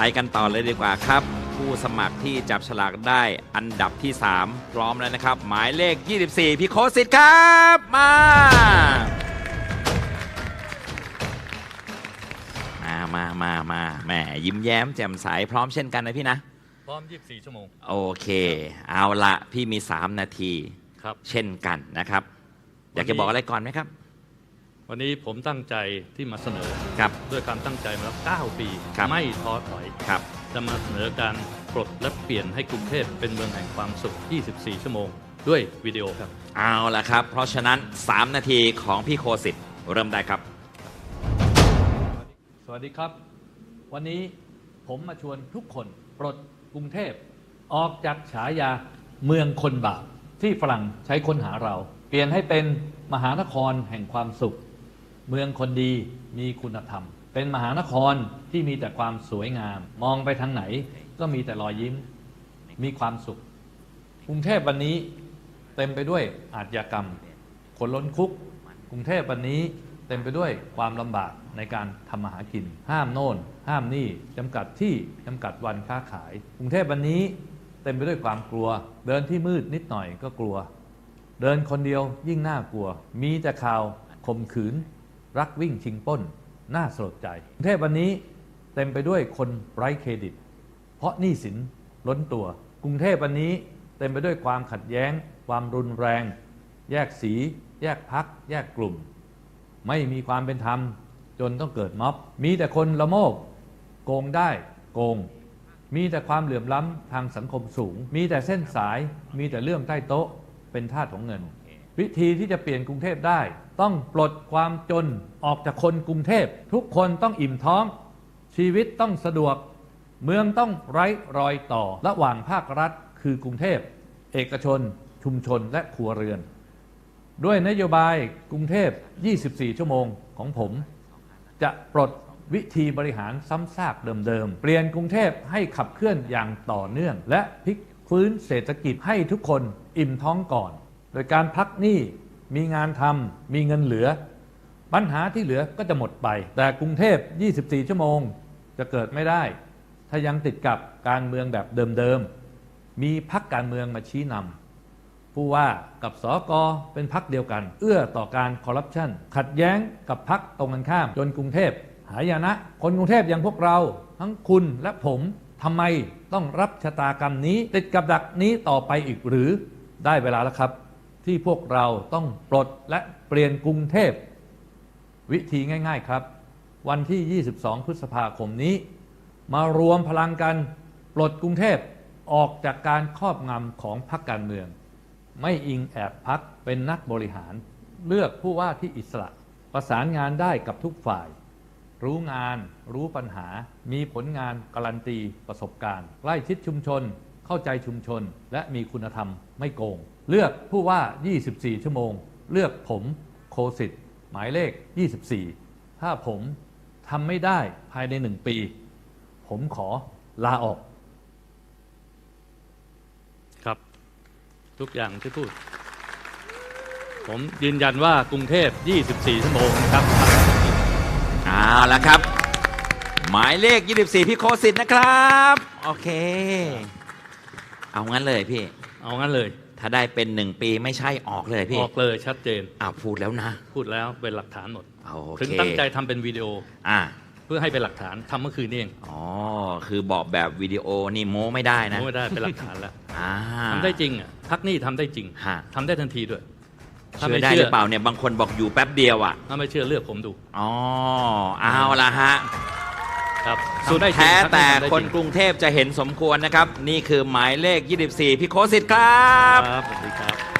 ไปกันต่อเลยดีกว่าครับ ผู้สมัครที่จับฉลากได้อันดับที่ 3 พร้อมแล้วนะครับ หมายเลข 24 พี่โคสิทธิ์ครับ มามามามามาแหมยิ้มแย้มแจ่มใสพร้อมเช่นกันนะพี่นะ พร้อม 24 ชั่วโมง โอเค เอาละพี่มี 3 นาที ครับ เช่นกันนะครับ อยากจะบอกอะไรก่อนไหมครับ วันนี้ผมตั้งใจที่มาเสนอครับด้วยการตั้งใจมาแล้ว9ปีครับไม่ท้อถอยครับจะมาเสนอการปลดและเปลี่ยนให้กรุงเทพเป็นเมืองแห่งความสุข 24 ชั่วโมง ด้วยวิดีโอครับ เอาละครับ เพราะฉะนั้น 3 นาทีของพี่โคสิทธิ์เริ่มได้ครับ สวัสดีครับ วันนี้ผมมาชวนทุกคนปลดกรุงเทพ ออกจากฉายาเมืองคนบาปที่ฝรั่งใช้ค้นหาเรา เปลี่ยนให้เป็นมหานครแห่งความสุข เมืองคนดีมีคุณธรรม เป็นมหานครที่มีแต่ความสวยงาม มองไปทางไหนก็มีแต่รอยยิ้ม มีความสุข กรุงเทพวันนี้เต็มไปด้วยอาชญากรรม คนล้นคุก กรุงเทพวันนี้เต็มไปด้วยความลำบากในการทำมาหากิน ห้ามโน่น ห้ามนี่จำกัดที่จำกัดวันค้าขาย กรุงเทพวันนี้เต็มไปด้วยความกลัว เดินที่มืดนิดหน่อยก็กลัว เดินคนเดียวยิ่งน่ากลัว มีแต่ข่าวข่มขืน รักวิ่งชิงป้น น่าสลดใจกรุงเทพวันนี้เต็มไปด้วยคนไร้เครดิต เพราะหนี้สินล้นตัว กรุงเทพวันนี้เต็มไปด้วยความขัดแย้ง ความรุนแรง แยกสี แยกพัก แยกกลุ่ม ไม่มีความเป็นธรรม จนต้องเกิดม็อบ มีแต่คนละโมบโกงได้โกง มีแต่ความเหลื่อมล้ำทางสังคมสูง มีแต่เส้นสาย มีแต่เรื่องใต้โต๊ะ เป็นทาสของเงิน วิธีที่จะเปลี่ยนกรุงเทพได้ ต้องปลดความจนออกจากคนกรุงเทพ ทุกคนต้องอิ่มท้อง ชีวิตต้องสะดวก เมืองต้องไร้รอยต่อ ระหว่างภาครัฐคือกรุงเทพ เอกชน ชุมชนและครัวเรือน ด้วยนโยบายกรุงเทพ 24 ชั่วโมงของผม จะปลดวิธีบริหารซ้ำซากเดิมๆ เปลี่ยนกรุงเทพให้ขับเคลื่อนอย่างต่อเนื่อง และพลิกฟื้นเศรษฐกิจให้ทุกคนอิ่มท้องก่อน โดยการพักหนี้มีงานทำมีเงินเหลือ ปัญหาที่เหลือก็จะหมดไป แต่กรุงเทพ 24 ชั่วโมงจะเกิดไม่ได้ ถ้ายังติดกับการเมืองแบบเดิมๆ มีพักการเมืองมาชี้นำผู้ว่ากับสอกอเป็นพักเดียวกัน เอื้อต่อการคอร์รัปชันขัดแย้งกับพักตรงกันข้าม จนกรุงเทพหายนะ คนกรุงเทพอย่างพวกเราทั้งคุณและผมทำไมต้องรับชะตากรรมนี้ ติดกับดักนี้ต่อไปอีกหรือได้เวลาแล้วครับ ที่พวกเราต้องปลดและเปลี่ยนกรุงเทพ วิธีง่ายๆครับ วันที่ 22 พฤษภาคมนี้ มารวมพลังกันปลดกรุงเทพออกจากการครอบงำของพรรคการเมือง ไม่อิงแอบพักเป็นนักบริหาร เลือกผู้ว่าที่อิสระ ประสานงานได้กับทุกฝ่าย รู้งาน รู้ปัญหา มีผลงานการันตีประสบการณ์ ใกล้ชิดชุมชน เข้าใจชุมชน และมีคุณธรรมไม่โกง เลือกผู้ว่า 24 ชั่วโมง เลือกผมโคสิทธิ์หมายเลข 24 ถ้าผมทำไม่ได้ภายในหนึ่งปี ผมขอลาออก ครับ ทุกอย่างที่พูด ผมยืนยันว่ากรุงเทพ 24 ชั่วโมงนะครับเอาละครับ หมายเลข 24 พี่โคสิทธิ์นะครับ โอเค เอางั้นเลยพี่ เอางั้นเลย ถ้าได้เป็นหนึ่งปีไม่ใช่ออกเลยพี่ออกเลยชัดเจนอ้าวพูดแล้วนะ พูดแล้วเป็นหลักฐานหมดโอถึงเคตั้งใจทำเป็นวิดีโอ อ่าเพื่อให้เป็นหลักฐานทำเมื่อคืนนี่เองอ๋อคือบอกแบบวิดีโอนี่โม้ไม่ได้นะไม่ได้เป็นหลักฐานแล้วอ่าทำได้จริงอะพักหนี่ทำได้จริงฮะทำได้ทันทีด้วยถ้าเชื่ไม่อได้เชื่หอรือเปล่าเนี่ยบางคนบอกอยู่แป๊บเดียวอะถ้าไม่เชื่อเลือกผมดูอ๋อเอาละฮะ ครับสุดทำได้จริงแท้พักแต่ทำได้คนจริงกรุงเทพจะเห็นสมควรนะครับ นี่คือหมายเลข 24 พี่โคสิทธิ์ครับ ครับสวัสดีครับ